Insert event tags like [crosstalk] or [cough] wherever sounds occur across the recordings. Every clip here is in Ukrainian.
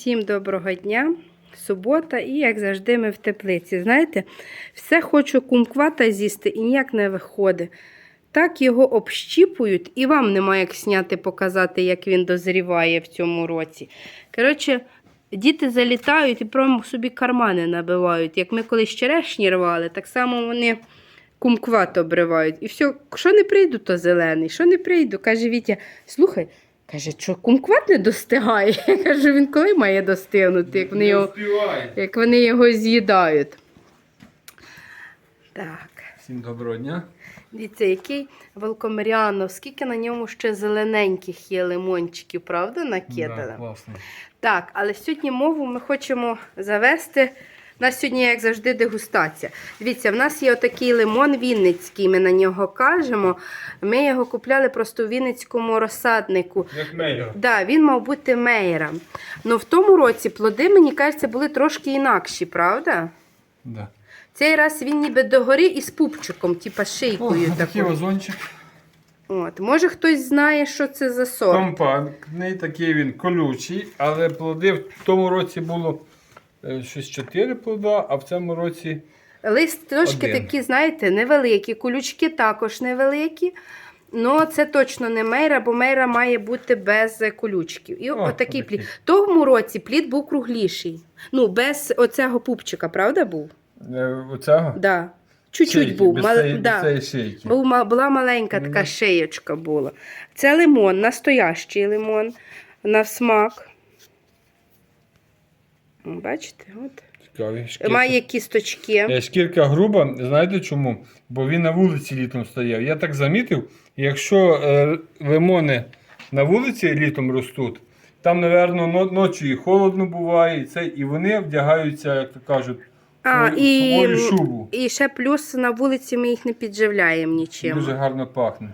Всім доброго дня. Субота і, як завжди, ми в теплиці. Знаєте, все хочу кумквата з'їсти і ніяк не виходить. Так його общіпують, і вам немає як зняти, показати, як він дозріває в цьому році. Коротше, діти залітають і прямо собі кармани набивають. Як ми колись черешні рвали, так само вони кумкват обривають. І все, що не прийду, то зелений, що не прийду. Каже Вітя, слухай, каже, що кумкват не достигає. [laughs] Я кажу, він коли має достигнути, як вони його, як вони його з'їдають. Так. Всім доброго дня. Дивіться, який велкомеріанов, скільки на ньому ще зелененьких є лимончиків, правда, накидано? Да, класно. Так, але сьогодні мову ми хочемо завести. У нас сьогодні, як завжди, дегустація. Дивіться, в нас є отакий лимон Вінницький, ми на нього кажемо. Ми його купляли просто у Вінницькому розсаднику. Як мейгер. Да, він мав бути мейером. Ну в тому році плоди, мені кажеться, були трошки інакші, правда? Да. Цей раз він ніби догори із пупчиком, типа шийкою. О, такий вазончик. От. Може хтось знає, що це за сорт. Компактний, такий він колючий, але плоди в тому році було щось 4 плода, а в цьому році Лист трошки Один. такі, знаєте, невеликі, колючки також невеликі. Ну, це точно не мейра, бо мейра має бути без е, колючків. І О, отакий отакий. плід. Тому році плід був кругліший. Ну, без оцього пупчика, правда був? е, оцього Да. Чуть-чуть був. без мал- цієї- да. без цієї шийки. Був, була маленька така шиєчка була. Це лимон, настоящий лимон на смак. Бачите? От. Цікавий. Шкірка. Має кісточки. Е, Шкірка груба, знаєте чому? Бо він на вулиці літом стояв. Я так замітив, якщо е, лимони на вулиці літом ростуть, там, напевно, ночі і холодно буває, і, це, і вони вдягаються, як то кажуть, А, і, шубу. і ще плюс на вулиці ми їх не підживляємо нічим. Дуже гарно пахне.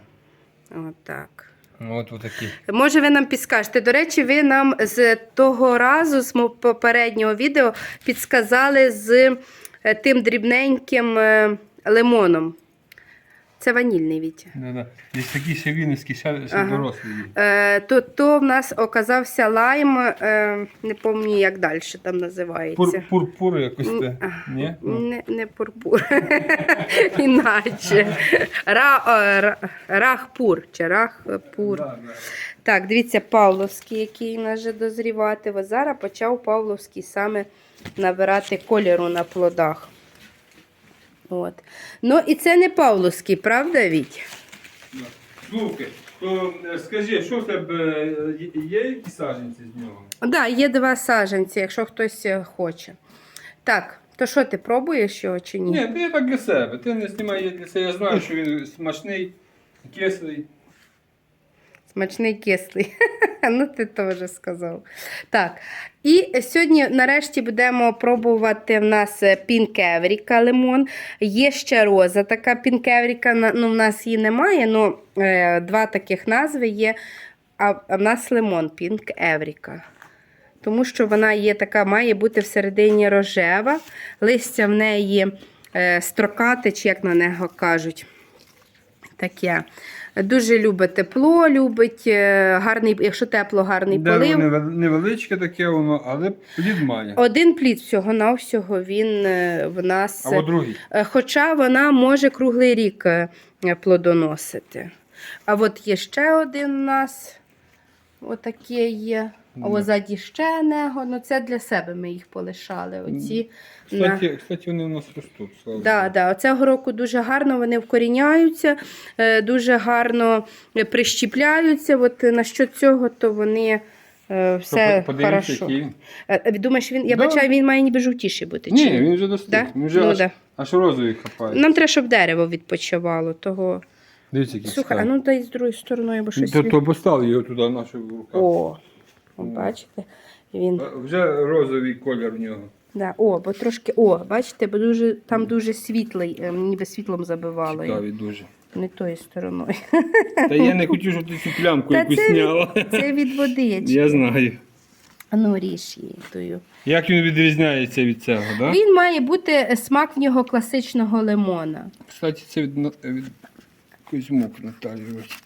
Отак. От отакі. Може, ви нам підскажете. До речі, ви нам з того разу, з мого попереднього відео, підсказали з е, тим дрібненьким е, лимоном. Це ванільний Вітя. Да-да. Є такі ще вінницькі, ще, ще Ага. дорослі. Е, то, то в нас оказався лайм, е, не пам'ятаю, як далі там називається. Пур, пурпур якось те. Ні? Ну. Не, не пурпур. [laughs] Іначе. Ра, е, ра, рахпур чи рахпур. Да, да. Так, дивіться, Павловський, який може дозрівати. Зараз почав Павловський саме набирати кольору на плодах. От. Ну і це не Павловський, правда, Віть? Слухай, то е, скажи, що в тебе е, є- які якісь саджанці з нього? Так, да, є два саджанці, якщо хтось е, хоче. Так, то що ти пробуєш його чи ні? Ні, ти так для себе. Ти не знімай для себе. Я знаю, що він смачний, кислий. Смачний кислий. [laughs] ну, ти теж сказав. Так. І сьогодні, нарешті, будемо пробувати в нас е, пінкевріка лимон. Є ще роза така пінкевріка. Ну, в нас її немає, ну два таких назви є. А, в нас лимон Пінк Евріка. Тому що вона є така, має бути всередині рожева, листя в неї е, строкате, чи як на нього кажуть. Таке. Дуже любить тепло, любить е, гарний, якщо тепло, гарний Дерево полив. неве- невеличке таке воно, але плід має. Один плід всього навсього він е, в нас. Або другий. Е, Хоча вона може круглий рік плодоносити. А от є ще один у нас. Отаке є. А Ну. озаді ще него. Ну це для себе ми їх полишали. Оці. на- Кстати, кстати, вони у нас ростуть. Слава Да, да. Оцього року дуже гарно вони вкоріняються, е, дуже гарно е, прищіпляються. От на що цього, то вони е, все хорошо. Е, е, Думаєш, він, я Да. бачаю, він має ніби жовтіший бути. чи Ні, він вже достиг. Да? Він вже Ну, аж, да. аж розовий хапає. Нам треба, щоб дерево відпочивало. Того. Дивіться, Слухай, а ну дай з другої сторони, бо щось. То, то постав його туди нашу в руках. О, о, бачите? Він. Вже розовий колір в нього. Да. О, бо трошки. О, бачите, бо дуже, там дуже світлий, е, ніби світлом забивало. Цікавий дуже. Не тою стороною. Та я не хотів, щоб ти цю плямку Та якусь це зняла. від, це від водички. Я знаю. А ну ріж її тою. Як він відрізняється від цього, да? Він має бути е, смак в нього класичного лимона. Кстати, це від, На- від Кузьмук Наталії. ось.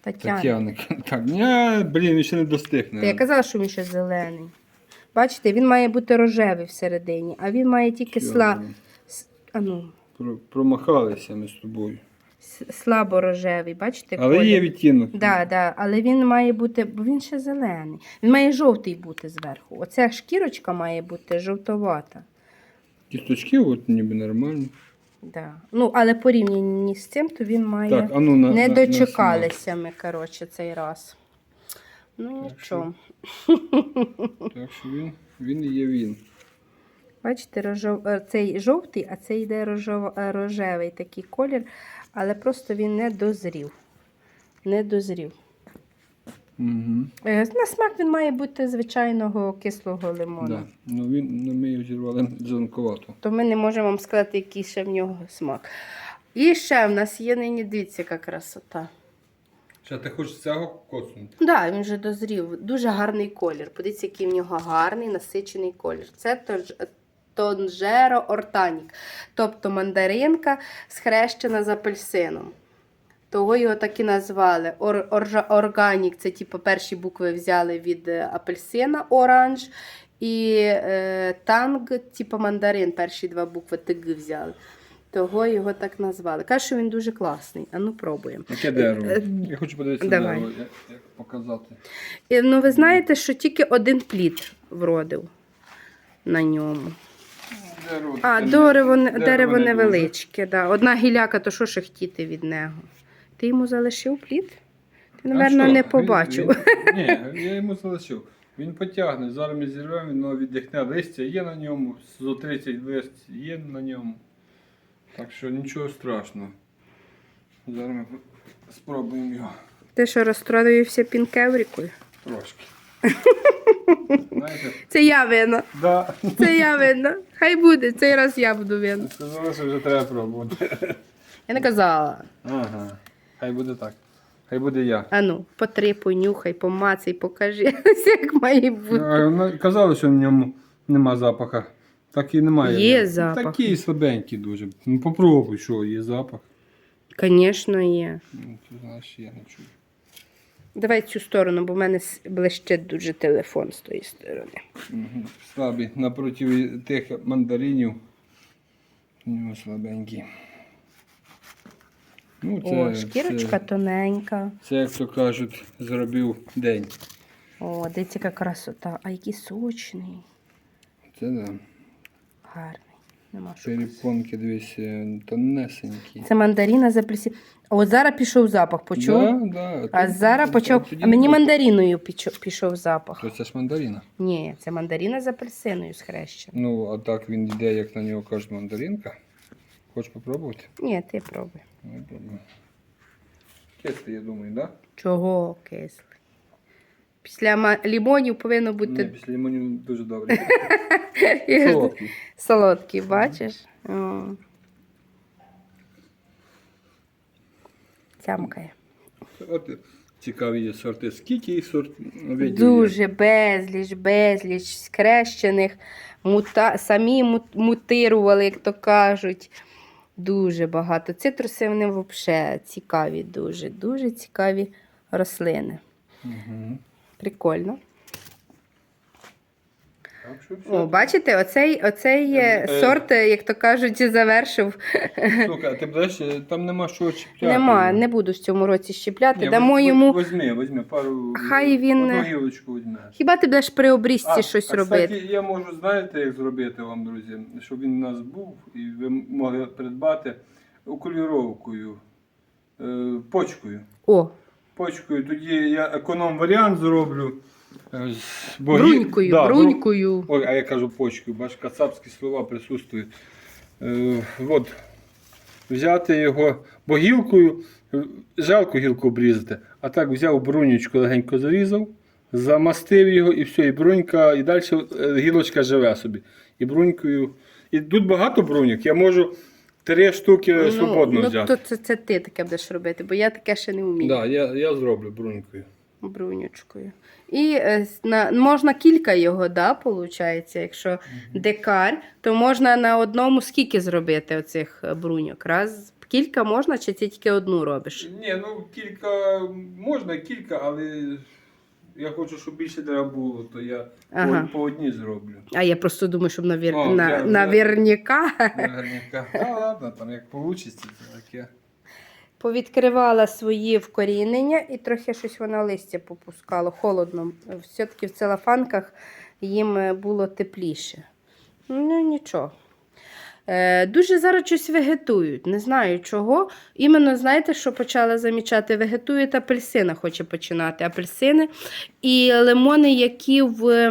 Тетяна. Тетяни. [laughs] Так, блін, він ще не достиг. Та я казала, що він ще зелений. Бачите, він має бути рожевий всередині, а він має тільки сла... А ну, Про- Промахалися ми з тобою. с- слабо рожевий. Бачите? Але є відтінок. Да, да, але він має бути, бо він ще зелений. Він має жовтий бути зверху. Оця шкірочка має бути жовтовата. Кісточки от ніби нормально. Да. Ну, але порівняно з цим, то він має. Так, а ну на Не на- на дочекалися ми, коротше, цей раз. Ну, Так нічого. смак. Так що він, він і є він. Бачите, рожов... е, цей жовтий, а цей йде рожов... е, рожевий такий колір, але просто він не дозрів. Не дозрів. Угу. На смак він має бути звичайного кислого лимону. Да. Ну він ну, ми його зірвали зеленкувато. То ми не можемо вам сказати, який ще в нього смак. І ще в нас є нині, дивіться, яка красота. Ще ти хочеш цього коцнути? Так, да, він вже дозрів. Дуже гарний колір. Подивіться, який в нього гарний насичений колір. Це тонж- тонжеро ортанік, тобто мандаринка схрещена з апельсином. Того його так і назвали. Ор, оржа, органік це типу, перші букви взяли від е, апельсина оранж. І е, танг, типу мандарин, перші два букви тг взяли. Того його так назвали. Каже, що він дуже класний. А ну пробуємо. Яке дерево? Е, Я хочу подивитися давай. дерево, як, як показати. І, Ну, ви знаєте, що тільки один плід вродив на ньому. Дерево, А, дерево, не- дерево невеличке. Да. Одна гіляка, то що ще хотіти від нього? Ти йому залишив плід? Ти, напевно, не побачив. він- Ні, [laughs] я йому залишив. Він потягне, зараз ми зірвемо, він віддихне листя, є на ньому, зо 30 лист є на ньому. Так що нічого страшного. Зараз ми спробуємо його Ти що розстроювався пінкеврікою? трошки. [laughs] Знаєте, Це я винна. да. Це я винна. Хай буде, цей раз я буду винна. Сказали, що вже треба пробувати. Я не казала. Ага. Хай буде так. Хай буде я. Ану, потрипуй, нюхай, помацай, покажи, [laughs] як має бути. А, ну, Казали, що в ньому нема запаха. Так і немає. Є запах. Такий слабенький дуже. Ну попробуй, що є запах. Звісно, є. Ну, ти знаєш, я не чую. Давай цю сторону, бо в мене блищить дуже телефон з тої сторони. Угу. Слабий. Напроти тих мандаринів. У нього слабенький. Ну, це, О, шкірочка Це, тоненька. це, як то кажуть, зробив день. О, дивіться, яка красота. А який сочний. Це да. Гарний. Нема що. Перепонки, дивись, е, тонесенькі. Це мандаріна з. А от зараз пішов запах, почув? Да, да. А Тут- зараз почав. тоді А не мені буде. мандаріною пічо- пішов запах. То це ж мандарина. Ні, це мандаріна з апельсиною схрещена. Ну, а так він йде, як на нього кажуть, мандаринка. Хочеш попробувати? Ні, ти пробуй. Ну, пробуй. Кислий, я думаю, так? Чого кислий? Після лімонів повинно бути Ні, після лимонів дуже добре. [laughs] Солодкий. солодкий, бачиш? О. Тямкає. От цікаві є сорти. Скільки їх сорт видів? Дуже безліч, безліч скрещених, мута... самі мутирували, як то кажуть. Дуже багато. Цитруси вони взагалі цікаві, дуже, дуже цікаві рослини. Угу. Прикольно. Так що все. О, бачите, оцей, оцей е, Е, сорт, е, як то кажуть, завершив. Слухай, а ти будеш, е, там нема що чіпляти. Нема, не буду в цьому році щепляти. Ні, Дамо воз- йому. Возьми, возьми пару. Хай він- Одну гілочку візьме. Хіба ти будеш при обрізці щось а, робити? Кстати, я можу, знаєте, як зробити вам, друзі, щоб він у нас був і ви могли придбати окуліровкою, е, почкою. О, Почкою, тоді я економ варіант зроблю. Е, богі- брунькою, Да, бру- брунькою. Ой, а я кажу почкою, бач, кацапські слова присутствують. Е, от, взяти його, бо гілкою, е, жалко гілку обрізати, а так взяв брунючку, легенько зарізав, замастив його і все, і брунька, і далі е, гілочка живе собі. І брунькою. І тут багато бруньок, я можу три штуки свободно ну, взяти. то це, це ти таке будеш робити, бо я таке ще не вмію. Да, я, я зроблю брунькою. Брунючкою. І е, на, можна кілька його, да, виходить, якщо декар, то можна на одному скільки зробити оцих е, бруньок? Раз, кілька можна, чи ти тільки одну робиш? Ні, ну кілька можна, кілька, але я хочу, щоб більше треба було, то я Ага. по, по одній зроблю. А я просто думаю, щоб навір... О, на... я- наверняка. Наверняка. Та ладно, там як вийде, то таке. Повідкривала свої вкорінення і трохи щось вона листя попускало. Холодно. Все-таки в целофанках їм е, було тепліше. Ну, нічого. Е, дуже зараз щось вегетують. Не знаю чого. Іменно, знаєте, що почала замічати? Вегетують апельсина, хоче починати. Апельсини і лимони, які в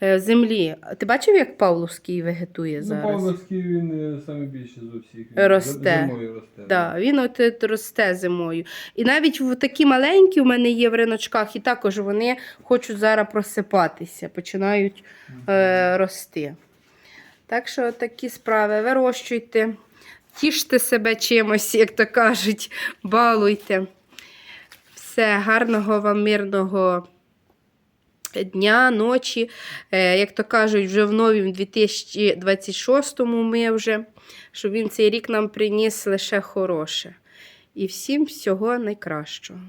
землі. Ти бачив, як Павловський вегетує Ну, зараз? Павловський він е, саме більше з усіх. Росте. Зимою росте. Да, він от росте зимою. І навіть в такі маленькі у мене є в риночках, і також вони хочуть зараз просипатися, починають е, рости. Так що такі справи вирощуйте, тіште себе чимось, як то кажуть, балуйте. Все, гарного вам мирного дня, ночі. Е, як то кажуть, вже в новім 2026-му ми вже, щоб він цей рік нам приніс лише хороше. І всім всього найкращого.